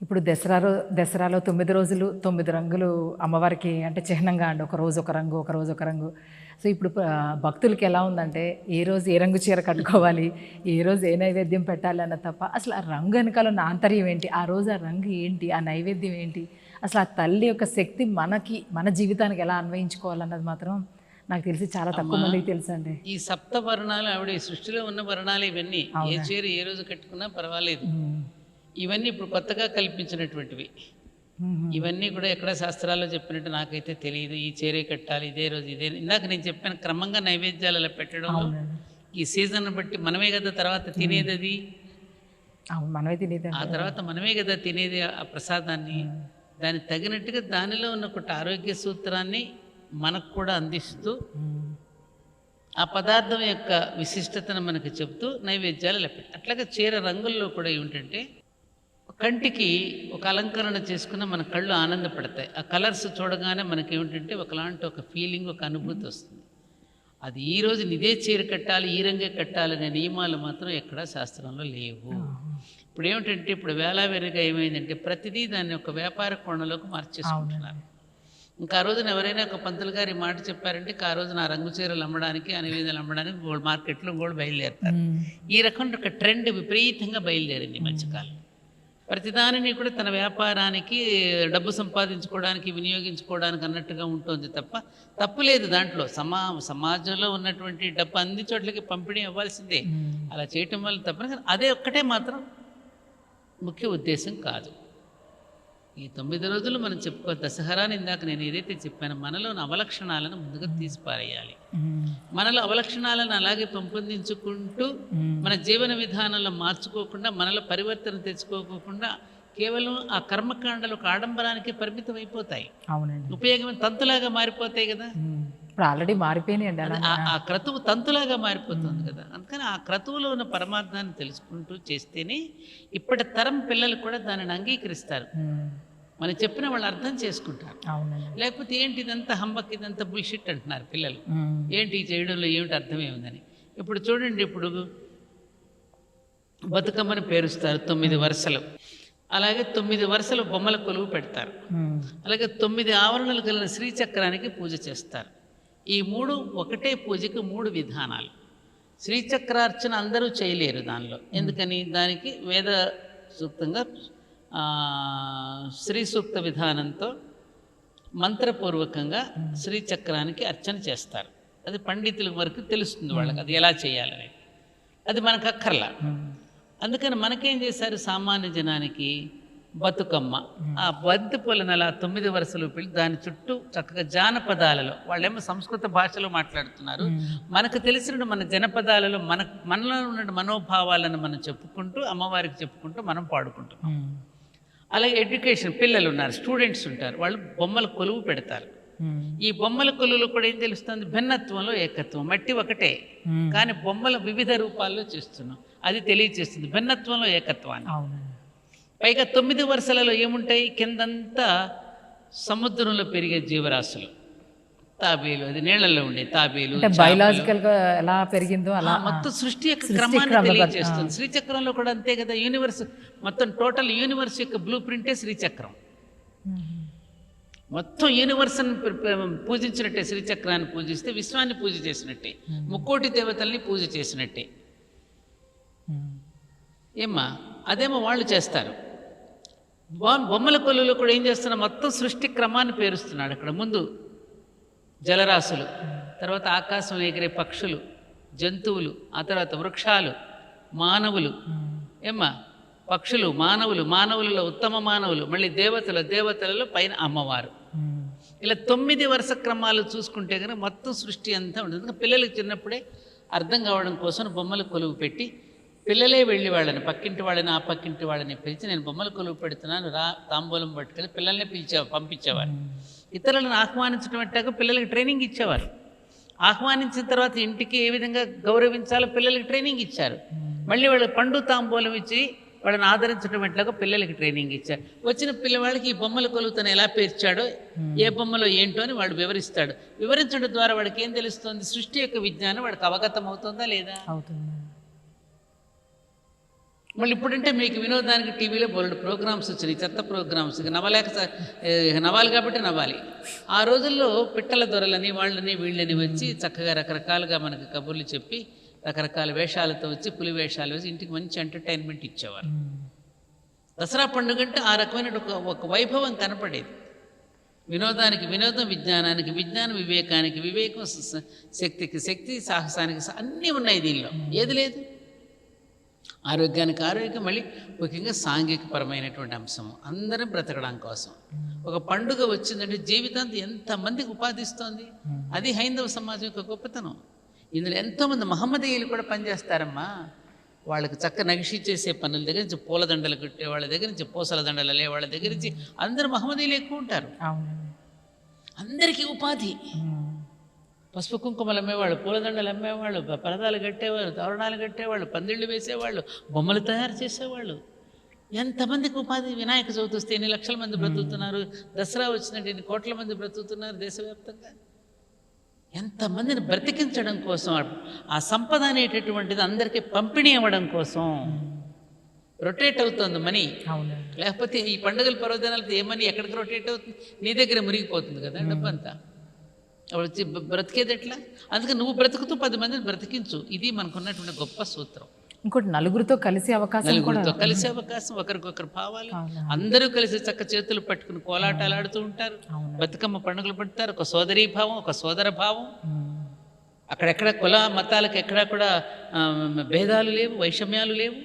ఇప్పుడు దసరా దసరాలో తొమ్మిది రోజులు తొమ్మిది రంగులు అమ్మవారికి అంటే చిహ్నంగా అండి. ఒక రోజు ఒక రంగు ఒక రోజు ఒక రంగు. సో ఇప్పుడు భక్తులకి ఎలా ఉందంటే ఏ రోజు ఏ రంగు చీర కట్టుకోవాలి ఏ రోజు ఏ నైవేద్యం పెట్టాలి అన్న తప్ప అసలు ఆ రంగు వెనకాల ఉన్న ఆంతర్యం ఏంటి? ఆ రోజు ఆ రంగు ఏంటి? ఆ నైవేద్యం ఏంటి? అసలు ఆ తల్లి యొక్క శక్తి మనకి మన జీవితానికి ఎలా అన్వయించుకోవాలన్నది మాత్రం నాకు తెలిసి చాలా తక్కువ మందికి తెలుసు అండి ఈ సప్త వర్ణాలు ఆవిడ సృష్టిలో ఉన్న వర్ణాలు ఇవన్నీ. ఏ చీర ఏ రోజు కట్టుకున్నా పర్వాలేదు. ఇవన్నీ ఇప్పుడు కొత్తగా కల్పించినటువంటివి. ఇవన్నీ కూడా ఎక్కడ శాస్త్రాల్లో చెప్పినట్టు నాకైతే తెలియదు. ఈ చీరే కట్టాలి ఇదే రోజు ఇదే ఇందాక నేను చెప్పాను క్రమంగా నైవేద్యాలు అలా పెట్టడం ఈ సీజన్ బట్టి మనమే కదా తర్వాత తినేది అది. మనమే తినేది ఆ తర్వాత మనమే కదా తినేది ఆ ప్రసాదాన్ని. దానికి తగినట్టుగా దానిలో ఉన్న ఒకటి ఆరోగ్య సూత్రాన్ని మనకు కూడా అందిస్తూ ఆ పదార్థం యొక్క విశిష్టతను మనకు చెప్తూ నైవేద్యాలు లెక్క అట్లాగే చీర రంగుల్లో కూడా ఏమిటంటే కంటికి ఒక అలంకరణ చేసుకున్న మన కళ్ళు ఆనందపడతాయి. ఆ కలర్స్ చూడగానే మనకి ఏమిటంటే ఒకలాంటి ఒక ఫీలింగ్ ఒక అనుభూతి వస్తుంది. అది ఈ రోజు ఇదే చీర కట్టాలి ఈ రంగే కట్టాలి అనే నియమాలు మాత్రం ఎక్కడా శాస్త్రంలో లేవు. ఇప్పుడు ఏమిటంటే ఇప్పుడు వేలావేరుగా ఏమైందంటే ప్రతిదీ దాన్ని ఒక వ్యాపార కోణంలోకి మార్చేసుకుంటున్నారు. ఇంకా ఆ రోజున ఎవరైనా ఒక పంతులు గారు ఈ మాట చెప్పారంటే ఆ రోజున ఆ రంగు చీరలు అమ్మడానికి ఆ నివేదనలు అమ్మడానికి గోల్డ్ మార్కెట్లో గోల్డ్ బయలుదేరుతారు. ఈ రకం ఒక ట్రెండ్ విపరీతంగా బయలుదేరింది మధ్యకాలం ప్రతిదానిని కూడా తన వ్యాపారానికి డబ్బు సంపాదించుకోవడానికి వినియోగించుకోవడానికి అన్నట్టుగా ఉంటుంది తప్ప తప్పు లేదు దాంట్లో. సమా సమాజంలో ఉన్నటువంటి డబ్బు అన్ని చోట్లకి పంపిణీ అవ్వాల్సిందే. అలా చేయటం వల్ల తప్పని అదే ఒక్కటే మాత్రం ముఖ్య ఉద్దేశం కాదు. ఈ తొమ్మిది రోజులు మనం చెప్పుకో దసహరాని ఇందాక నేను ఏదైతే చెప్పానో మనలోని అవలక్షణాలను ముందుగా తీసిపారేయాలి. మనలో అవలక్షణాలను అలాగే పెంపొందించుకుంటూ మన జీవన విధానంలో మార్చుకోకుండా మనలో పరివర్తన తెచ్చుకోకుండా కేవలం ఆ కర్మకాండలు ఒక ఆడంబరానికి పరిమితం అయిపోతాయి ఉపయోగం తంతులాగా మారిపోతాయి కదా. ఇప్పుడు ఆల్రెడీ మారిపోయినాయండి ఆ- క్రతువు తంతులాగా మారిపోతుంది కదా. అందుకని ఆ క్రతువులో ఉన్న పరమార్థాన్ని తెలుసుకుంటూ చేస్తేనే ఇప్పటి తరం పిల్లలు కూడా దానిని అంగీకరిస్తారు. మనం చెప్పిన వాళ్ళు అర్థం చేసుకుంటారు. లేకపోతే ఏంటి ఇదంతా హంబక్ ఇదంతా బుల్షిట్ అంటున్నారు పిల్లలు. ఏంటి చేయడంలో ఏమిటి అర్థమేముందని. ఇప్పుడు చూడండి ఇప్పుడు బతుకమ్మని పేరుస్తారు తొమ్మిది వరుసలు. అలాగే తొమ్మిది వరుసలు బొమ్మల కొలువు పెడతారు. అలాగే తొమ్మిది ఆవరణలు కలిగిన శ్రీచక్రానికి పూజ చేస్తారు. ఈ మూడు ఒకటే పూజకి మూడు విధానాలు. శ్రీచక్రార్చన అందరూ చేయలేరు దానిలో. ఎందుకని? దానికి వేద సూక్తంగా శ్రీ సూక్త విధానంతో మంత్రపూర్వకంగా శ్రీచక్రానికి అర్చన చేస్తారు. అది పండితుల వరకు తెలుస్తుంది వాళ్ళకి అది ఎలా చేయాలనేది. అది మనకు అక్కర్లా. అందుకని మనకేం చేశారు సామాన్య జనానికి? బతుకమ్మ. ఆ బంతి పూలను అలా తొమ్మిది వరుసలు పిలిచి దాని చుట్టూ చక్కగా జానపదాలలో వాళ్ళేమో సంస్కృత భాషలో మాట్లాడుతున్నారు. మనకు తెలిసిన మన జనపదాలలో మన మనలో ఉన్న మనోభావాలను మనం చెప్పుకుంటూ అమ్మవారికి చెప్పుకుంటూ మనం పాడుకుంటున్నాం. అలాగే ఎడ్యుకేషన్ పిల్లలు ఉన్నారు స్టూడెంట్స్ ఉంటారు వాళ్ళు బొమ్మల కొలువు పెడతారు. ఈ బొమ్మల కొలువులో కూడా ఏం తెలుస్తుంది? భిన్నత్వంలో ఏకత్వం మట్టి ఒకటే. కానీ బొమ్మల వివిధ రూపాల్లో చేస్తున్నాం. అది తెలియచేస్తుంది భిన్నత్వంలో ఏకత్వాన్ని. పైగా తొమ్మిది వరుసలలో ఏముంటాయి? కిందంతా సముద్రంలో పెరిగే జీవరాశులు. తాబేలు అది నీళ్ళల్లో ఉండే తాబేలు బయలాజికల్గా ఎలా పెరిగిందో అలా మొత్తం సృష్టి యొక్క క్రమాన్ని తెలియజేస్తుంది. శ్రీచక్రంలో కూడా అంతే కదా యూనివర్స్ మొత్తం టోటల్ యూనివర్స్ యొక్క బ్లూ ప్రింటే శ్రీచక్రం. మొత్తం యూనివర్స్ని పూజించినట్టే శ్రీచక్రాన్ని పూజిస్తే విశ్వాన్ని పూజ చేసినట్టే ముక్కోటి దేవతల్ని పూజ చేసినట్టే. ఉమ్. ఏమ్మా? అదేమో వాళ్ళు చేస్తారు. బొమ్మల కొలువులో కూడా ఏం చేస్తున్నా మొత్తం సృష్టి క్రమాన్ని పేరుస్తున్నాడు. అక్కడ ముందు జలరాశులు తర్వాత ఆకాశం ఎగిరే పక్షులు జంతువులు ఆ తర్వాత వృక్షాలు మానవులు. ఏమ్మా? పక్షులు మానవులు మానవులలో ఉత్తమ మానవులు. మళ్ళీ దేవతల దేవతలలో పైన అమ్మవారు. ఇలా తొమ్మిది వరుస క్రమాలు చూసుకుంటే కనుక మొత్తం సృష్టి అంతా ఉంటుంది. అందుకే పిల్లలకి చిన్నప్పుడే అర్థం కావడం కోసం బొమ్మల కొలువు పెట్టి పిల్లలే వెళ్ళి వాళ్ళని పక్కింటి వాళ్ళని ఆ పక్కింటి వాళ్ళని పిలిచి నేను బొమ్మలు కొలువు పెడుతున్నాను రా తాంబూలం పట్టుకెళ్ళి పిల్లల్ని పిలిచే పంపించేవారు. ఇతరులను ఆహ్వానించడం అట్టాక పిల్లలకి ట్రైనింగ్ ఇచ్చేవారు. ఆహ్వానించిన తర్వాత ఇంటికి ఏ విధంగా గౌరవించాలో పిల్లలకి ట్రైనింగ్ ఇచ్చారు. మళ్ళీ వాళ్ళకి పండు తాంబూలం ఇచ్చి వాళ్ళని ఆదరించడం ఎట్లాగో పిల్లలకి ట్రైనింగ్ ఇచ్చారు. వచ్చిన పిల్లవాడికి ఈ బొమ్మల కొలువుతను ఎలా పేర్చాడో ఏ బొమ్మలో ఏంటో అని వాడు వివరిస్తాడు. వివరించడం ద్వారా వాడికి ఏం తెలుస్తుంది? సృష్టి యొక్క విజ్ఞానం వాడికి అవగతం అవుతుందా లేదా? అవుతుంది మళ్ళీ ఇప్పుడంటే మీకు వినోదానికి టీవీలో బోల్డ్ ప్రోగ్రామ్స్ వచ్చినాయి చెత్త ప్రోగ్రామ్స్ ఏ, నవ్వాలి కాబట్టి నవ్వాలి. ఆ రోజుల్లో పిట్టల దొరలని వాళ్ళని వీళ్ళని వచ్చి చక్కగా రకరకాలుగా మనకి కబుర్లు చెప్పి రకరకాల వేషాలతో వచ్చి పులి వేషాలు వేసి ఇంటికి మంచి ఎంటర్టైన్మెంట్ ఇచ్చేవారు. దసరా పండుగ అంటే ఆ రకమైన ఒక ఒక వైభవం కనపడేది. వినోదానికి వినోదం విజ్ఞానానికి విజ్ఞానం వివేకానికి వివేకం శక్తికి శక్తి సాహసానికి అన్నీ ఉన్నాయి దీనిలో. ఏది లేదు. ఆరోగ్యానికి ఆరోగ్యం మళ్ళీ ముఖ్యంగా సాంఘికపరమైనటువంటి అంశం. అందరం బ్రతకడం కోసం. ఒక పండుగ వచ్చిందంటే జీవితాంతం ఎంతమందికి ఉపాధిస్తోంది అది హైందవ సమాజం యొక్క గొప్పతనం. ఇందులో ఎంతోమంది మహమ్మదీయులు కూడా పనిచేస్తారమ్మా. వాళ్ళకి చక్క నగిషి చేసే పనుల దగ్గర నుంచి పూలదండలు కట్టే వాళ్ళ దగ్గర నుంచి పూసల దండలు లే వాళ్ళ దగ్గర నుంచి అందరూ మహమ్మదీయులు ఎక్కువ ఉంటారు. అందరికీ ఉపాధి. పసుపు కుంకుమలు అమ్మేవాళ్ళు పూలదండలు అమ్మేవాళ్ళు పరదాలు కట్టేవాళ్ళు తోరణాలు కట్టేవాళ్ళు పందిళ్ళు వేసేవాళ్ళు బొమ్మలు తయారు చేసేవాళ్ళు. ఎంతమందికి ఉపాధి? వినాయక చవితి వస్తే ఎన్ని లక్షల మంది బ్రతుకుతున్నారు? దసరా వచ్చినట్టు ఎన్ని కోట్ల మంది బ్రతుకుతున్నారు దేశవ్యాప్తంగా? ఎంతమందిని బ్రతికించడం కోసం ఆ సంపద అనేటటువంటిది అందరికీ పంపిణీ అవ్వడం కోసం రొటేట్ అవుతుంది మనీ. లేకపోతే ఈ పండుగల పర్వదినాలతో ఏ మనీ ఎక్కడికి రొటేట్ అవుతుంది? నీ దగ్గర మురిగిపోతుంది కదా డబ్బంతా. వచ్చి బ్రతికేది ఎట్లా అందుకే నువ్వు బ్రతుకుతూ పది మందిని బ్రతికించు ఇది మనకున్నటువంటి గొప్ప సూత్రం ఇంకోటి నలుగురితో కలిసే అవకాశం నలుగురితో కలిసే అవకాశం ఒకరికొకరు భావాలు. అందరూ కలిసి చక్క చేతులు పట్టుకుని కోలాటాలు ఆడుతూ ఉంటారు. బతుకమ్మ పండుగలు పడతారు ఒక సోదరీ భావం ఒక సోదర భావం. అక్కడెక్కడ కుల మతాలకు ఎక్కడా కూడా భేదాలు లేవు వైషమ్యాలు లేవు.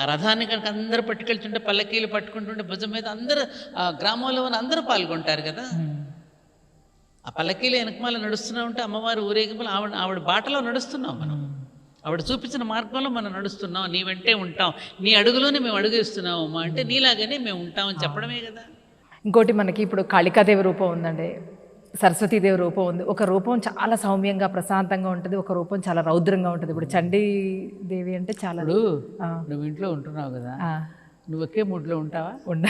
ఆ రథాన్ని కనుక అందరూ పట్టుకెళ్తుంటే పల్లకీలు పట్టుకుంటుంటే భుజం మీద అందరూ ఆ గ్రామంలో ఉన్న అందరూ పాల్గొంటారు కదా. ఆ పల్లకీలు వెనకమాల నడుస్తూనే ఉంటే అమ్మవారు ఊరేగింపులు ఆవిడ ఆవిడ బాటలో నడుస్తున్నాం మనం. ఆవిడ చూపించిన మార్గంలో మనం నడుస్తున్నాం. నీ వెంటే ఉంటాం. నీ అడుగులోనే మేము అడుగేస్తున్నాం అమ్మా అంటే నీలాగానే మేము ఉంటామని చెప్పడమే కదా. ఇంకోటి మనకి ఇప్పుడు కాళికాదేవి రూపం ఉందండి. సరస్వతీదేవి రూపం ఉంది. ఒక రూపం చాలా సౌమ్యంగా ప్రశాంతంగా ఉంటుంది. ఒక రూపం చాలా రౌద్రంగా ఉంటుంది. ఇప్పుడు చండీ దేవి అంటే చాలా నువ్వు ఇంట్లో ఉంటున్నావు కదా. నువ్వు ఒకే మూడ్లో ఉంటావా? ఉండ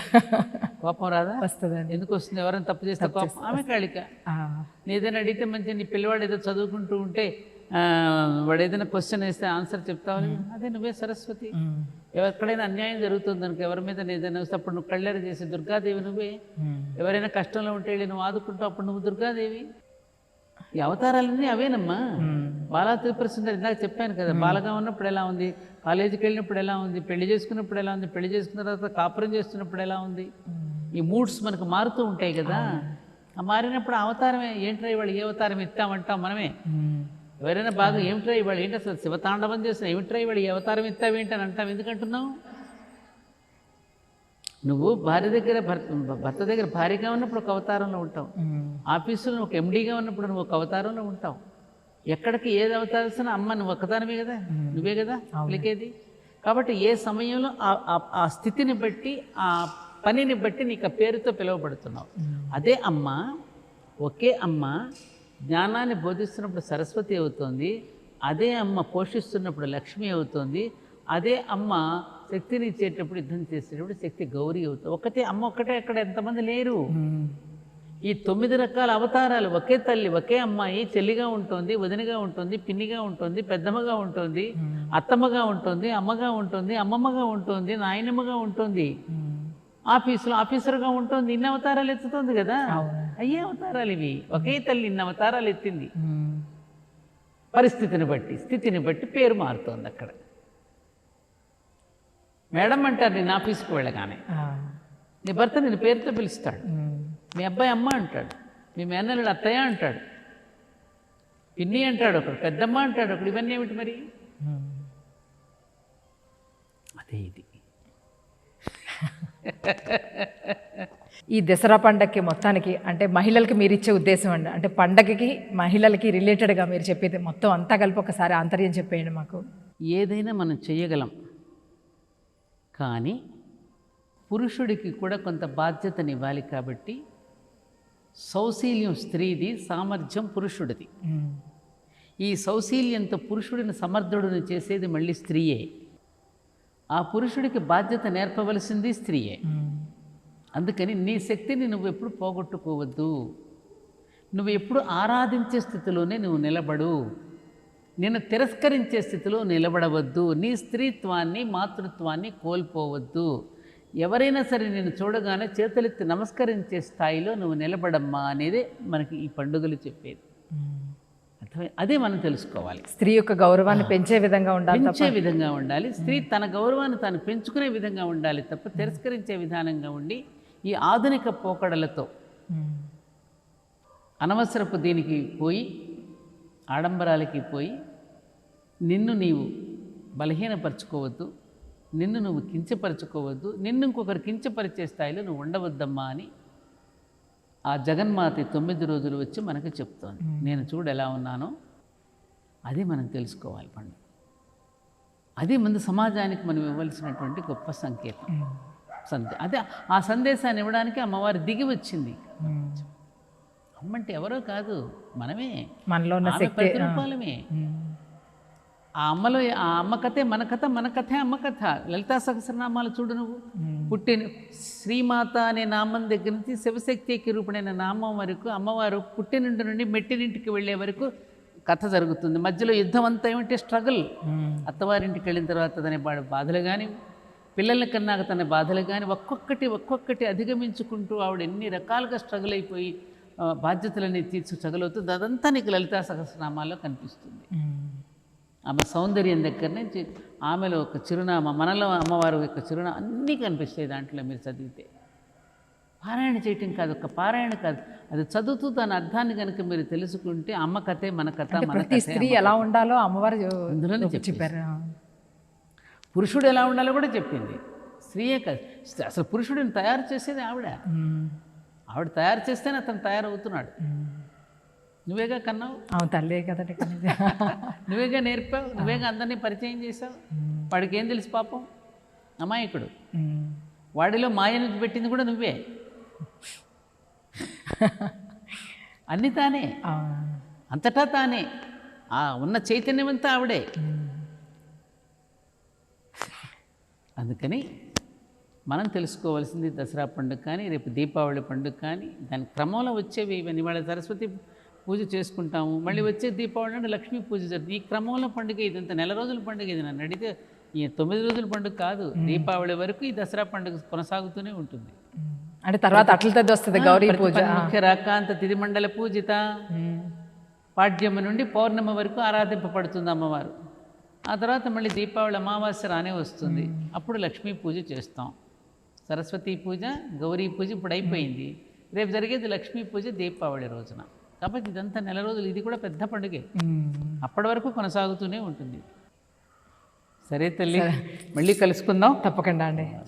కోపం రాదా? వస్తుందండి. ఎందుకు వస్తుంది? ఎవరైనా తప్పు చేస్తే కోపం? ఆమె కాళిక. ఏదైనా అడిగితే మంచిగా నీ పిల్లవాడు ఏదో చదువుకుంటూ ఉంటే ఆ, వాడు ఏదైనా క్వశ్చన్ వేస్తే ఆన్సర్ చెప్తావు? అదే నువ్వే సరస్వతి. ఎక్కడైనా అన్యాయం జరుగుతుంది అనుకో ఎవరి మీద ఏదైనా వస్తే అప్పుడు నువ్వు కళ్ళెర చేసి దుర్గాదేవి నువ్వే. ఎవరైనా కష్టంలో ఉంటే వెళ్ళి నువ్వు ఆదుకుంటావు అప్పుడు నువ్వు దుర్గాదేవి. ఈ అవతారాలన్నీ అవేనమ్మా. బాలా త్రిపుర సుందరి ఇందాక చెప్పాను కదా బాలగా ఉన్నప్పుడు ఎలా ఉంది? కాలేజీకి వెళ్ళినప్పుడు ఎలా ఉంది? పెళ్ళి చేసుకున్నప్పుడు ఎలా ఉంది? పెళ్ళి చేసుకున్న తర్వాత కాపురం చేస్తున్నప్పుడు ఎలా ఉంది? ఈ మూడ్స్ మనకు మారుతూ ఉంటాయి కదా. ఆ మారినప్పుడు అవతారమే ఏంట్రా ఇవాళ ఏ అవతారం ఇస్తామంటాం మనమే. ఎవరైనా బాగా ఏమిట్రా ఇవాళ ఏంటి అసలు శివతాండవం చేసిన ఏమిట్రా ఇవాళ ఈ అవతారం ఇస్తావేంటి అని అంటాం ఎందుకంటున్నావు? నువ్వు భార్య దగ్గర భర్త భర్త దగ్గర భార్యగా ఉన్నప్పుడు ఒక అవతారంలో ఉంటావు. ఆఫీసులో ఒక ఎండీగా ఉన్నప్పుడు నువ్వు ఒక అవతారంలో ఉంటావు. ఎక్కడికి ఏది అవతారిస్తున్నా అమ్మ నువ్వు ఒక్కదానివే కదా? నువ్వే కదా పలికేది? కాబట్టి ఏ సమయంలో ఆ స్థితిని బట్టి ఆ పనిని బట్టి నీకు ఆ పేరుతో పిలువబడుతున్నావు. అదే అమ్మ ఒకే అమ్మ జ్ఞానాన్ని బోధిస్తున్నప్పుడు సరస్వతి అవుతుంది. అదే అమ్మ పోషిస్తున్నప్పుడు లక్ష్మి అవుతుంది. అదే అమ్మ శక్తిని ఇచ్చేటప్పుడు యుద్ధం చేసేటప్పుడు శక్తి గౌరీ అవుతుంది ఒకటే అమ్మ ఒక్కటే అక్కడ ఎంతమంది లేరు. ఈ తొమ్మిది రకాల అవతారాలు ఒకే తల్లి ఒకే అమ్మాయి చెల్లిగా ఉంటుంది వదినగా ఉంటుంది పిన్నిగా ఉంటుంది పెద్దమ్మగా ఉంటుంది అత్తమ్మగా ఉంటుంది అమ్మగా ఉంటుంది అమ్మమ్మగా ఉంటుంది నాయనమ్మగా ఉంటుంది. ఆఫీసులో ఆఫీసర్గా ఉంటుంది ఇన్ని అవతారాలు ఎత్తుతుంది కదా. అయ్యే అవతారాలు ఇవి. ఒకే తల్లి ఇన్ని అవతారాలు ఎత్తింది. పరిస్థితిని బట్టి స్థితిని బట్టి పేరు మారుతోంది అక్కడ. మేడం అంటారు నేను ఆఫీస్కి వెళ్ళగానే. నీ భర్త నేను పేరుతో పిలుస్తాడు. మీ అబ్బాయి అమ్మ అంటాడు. మీ మేనల్లుడు అత్తయ్య అంటాడు. పిన్ని అంటాడు ఒకడు పెద్దమ్మ అంటాడు ఒకడు. ఇవన్నీ ఏమిటి మరి. అదే ఇది. ఈ దసరా పండగకి మొత్తానికి అంటే మహిళలకి మీరు ఇచ్చే ఉద్దేశం అండి. అంటే పండగకి మహిళలకి రిలేటెడ్గా మీరు చెప్పేది మొత్తం అంతా కలిపి ఒకసారి ఆంతర్యం చెప్పేయండి మాకు. ఏదైనా మనం చేయగలం కానీ పురుషుడికి కూడా కొంత బాధ్యతనివ్వాలి కాబట్టి సౌశీల్యం స్త్రీది సామర్థ్యం పురుషుడిది. ఈ సౌశీల్యంతో పురుషుడిని సమర్థుడిని చేసేది మళ్ళీ స్త్రీయే. ఆ పురుషుడికి బాధ్యత నేర్పవలసింది స్త్రీయే. అందుకని నీ శక్తిని నువ్వు ఎప్పుడు పోగొట్టుకోవద్దు. నువ్వు ఎప్పుడు ఆరాధించే స్థితిలోనే నువ్వు నిలబడు. నిన్ను తిరస్కరించే స్థితిలో నిలబడవద్దు. నీ స్త్రీత్వాన్ని మాతృత్వాన్ని కోల్పోవద్దు. ఎవరైనా సరే నేను చూడగానే చేతులెత్తి నమస్కరించే స్థాయిలో నువ్వు నిలబడమ్మా అనేది మనకి ఈ పండుగలు చెప్పేది. అర్థమై అదే మనం తెలుసుకోవాలి. స్త్రీ యొక్క గౌరవాన్ని పెంచే విధంగా ఉండాలి పెంచే విధంగా ఉండాలి. స్త్రీ తన గౌరవాన్ని తాను పెంచుకునే విధంగా ఉండాలి తప్ప తిరస్కరించే విధానంగా ఉండి ఈ ఆధునిక పోకడలతో. అనవసరపు దీనికి పోయి ఆడంబరాలకి పోయి నిన్ను నీవు బలహీనపరచుకోవద్దు నిన్ను నువ్వు కించపరచుకోవద్దు నిన్ను ఇంకొకరు కించపరిచే స్థాయిలో నువ్వు ఉండవద్దమ్మా అని ఆ జగన్మాత తొమ్మిది రోజులు వచ్చి మనకు చెప్తోంది. నేను చూడు ఎలా ఉన్నానో అది మనం తెలుసుకోవాలి పండుగ అది ముందు సమాజానికి మనం ఇవ్వాల్సినటువంటి గొప్ప సంకేతం. సందే అదే ఆ సందేశాన్ని ఇవ్వడానికి అమ్మవారు దిగి వచ్చింది. ఉమ్. అమ్మంటే ఎవరో కాదు మనమే మనలో ఉన్న శక్తి ప్రతిరూపాలమే. ఆ అమ్మలో ఆ అమ్మ కథే మన కథ మన కథే అమ్మ కథ లలితా సహస్రనామాలు చూడు నువ్వు. పుట్టిన శ్రీమాత అనే నామం దగ్గర నుంచి శివశక్తికి రూపణైన నామం వరకు అమ్మవారు పుట్టినింటి నుండి మెట్టినింటికి వెళ్ళే వరకు కథ జరుగుతుంది మధ్యలో యుద్ధం అంతా ఏమిటి స్ట్రగుల్. అత్తవారింటికి వెళ్ళిన తర్వాత తన బాధలు కానీ పిల్లల కన్నాక తన బాధలు కానీ ఒక్కొక్కటి ఒక్కొక్కటి అధిగమించుకుంటూ ఆవిడ ఎన్ని రకాలుగా స్ట్రగుల్ అయిపోయి బాధ్యతలన్నీ తీర్చు చగలవుతుంది అదంతా నీకు లలితా సహస్రనామాల్లో కనిపిస్తుంది. ఆమె సౌందర్యం దగ్గర నుంచి ఆమెలో ఒక చిరునామా మనలో అమ్మవారు యొక్క చిరునామా అన్నీ కనిపిస్తాయి దాంట్లో మీరు చదివితే. పారాయణ చేయటం కాదు ఒక పారాయణ కాదు. అది చదువుతూ దాని అర్థాన్ని కనుక మీరు తెలుసుకుంటే అమ్మ కథే మన కథ మన స్త్రీ ఎలా ఉండాలో అమ్మవారు అందులోనే చెప్పారు. పురుషుడు ఎలా ఉండాలో కూడా చెప్పింది. స్త్రీయే కాదు. అసలు పురుషుడిని తయారు చేసేది ఆవిడ. ఆవిడ తయారు చేస్తేనే అతను తయారవుతున్నాడు. నువ్వేగా కన్నావు? అవును తల్లే కదండి నువ్వేగా నేర్పావు? నువ్వేగా అందరినీ పరిచయం చేసావు వాడికి ఏం తెలుసు పాపం? అమాయకుడు. వాడిలో మాయను పెట్టింది కూడా నువ్వే. అన్ని తానే. అంతటా తానే. ఆ ఉన్న చైతన్యం అంతా ఆవిడే. అందుకని మనం తెలుసుకోవాల్సింది దసరా పండుగ కానీ రేపు దీపావళి పండుగ కానీ దాని క్రమంలో వచ్చేవి ఇవన్నీ. వాళ్ళ సరస్వతి పూజ చేసుకుంటాము. మళ్ళీ వచ్చే దీపావళి అంటే లక్ష్మీ పూజ జరుగుతుంది ఈ క్రమంలో పండుగ ఇదంతా నెల రోజుల పండుగ ఇది. నన్ను అడిగితే ఈ తొమ్మిది రోజుల పండుగ కాదు. దీపావళి వరకు ఈ దసరా పండుగ కొనసాగుతూనే ఉంటుంది. అంటే తర్వాత అట్ల తద్ది వస్తుంది గౌరీ పూజ. ముఖ్య రాకాంత తిది మండల పూజిత. పాడ్యమ నుండి పౌర్ణమి వరకు ఆరాధింపబడుతుంది అమ్మవారు. ఆ తర్వాత మళ్ళీ దీపావళి అమావాస్య రానే వస్తుంది. అప్పుడు లక్ష్మీ పూజ చేస్తాం. సరస్వతి పూజ గౌరీ పూజ ఇప్పుడు అయిపోయింది. రేపు జరిగేది లక్ష్మీ పూజ దీపావళి రోజున. కాబట్టి ఇదంతా నెల రోజులు ఇది కూడా పెద్ద పండుగే. అప్పటి వరకు కొనసాగుతూనే ఉంటుంది. సరే తల్లి మళ్ళీ కలుసుకుందాం. తప్పకుండా అండి.